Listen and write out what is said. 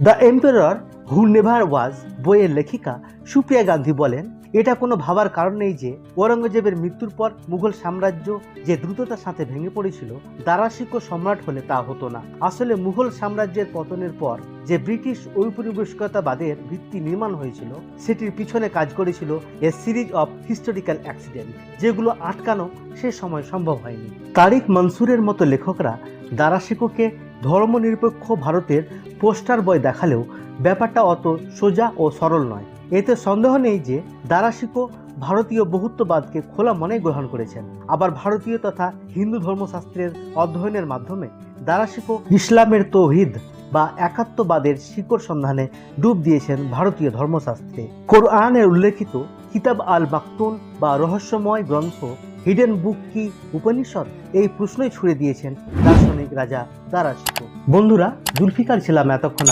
The emperor who never was বইয়ের লেখিকা সুপ্রিয়া গান্ধী বলেন, এটা কোনো ভাবার কারণ নেই যে ঔরঙ্গজেবের মৃত্যুর পর মুঘল সাম্রাজ্য যে দ্রুততার সাথে ভেঙে পড়েছিল দারাশিক সম্রাট হলে তা হতো না। আসলে মুঘল সাম্রাজ্যের পতনের পর যে ব্রিটিশ ঔপনিবেশিকতাবাদের ভিত্তি নির্মাণ হয়েছিল, সেটির পিছনে কাজ করেছিল a series of historical accident, যেগুলো আটকানো সে সময় সম্ভব হয়নি। তারিক মনসুরের মতো লেখকরা দারাশিকোকে ধর্মনিরপেক্ষ ভারতের পোস্টার বয় দেখালেও ব্যাপারটা অত সোজা ও সরল নয়। এতে সন্দেহ নেই যে দারাশিকো ভারতীয় বহুত্ববাদকে খোলা মনে গ্রহণ করেছেন। আবার ভারতীয় তথা হিন্দু ধর্মশাস্ত্রের অধ্যয়নের মাধ্যমে দারাশিকো ইসলামের তৌহিদ বা একাত্মবাদের শিকড় সন্ধানে ডুব দিয়েছেন ভারতীয় ধর্মশাস্ত্রে। কোরআনের উল্লেখিত কিতাব আল মাকতুন বা রহস্যময় গ্রন্থ হিডেন বুক কি উপনিষদ এই প্রশ্নই ছুড়ে দিয়েছেন দার্শনিক রাজা দারাশিকো। বন্ধুরা জুলফিকার ছিলাম এতক্ষণ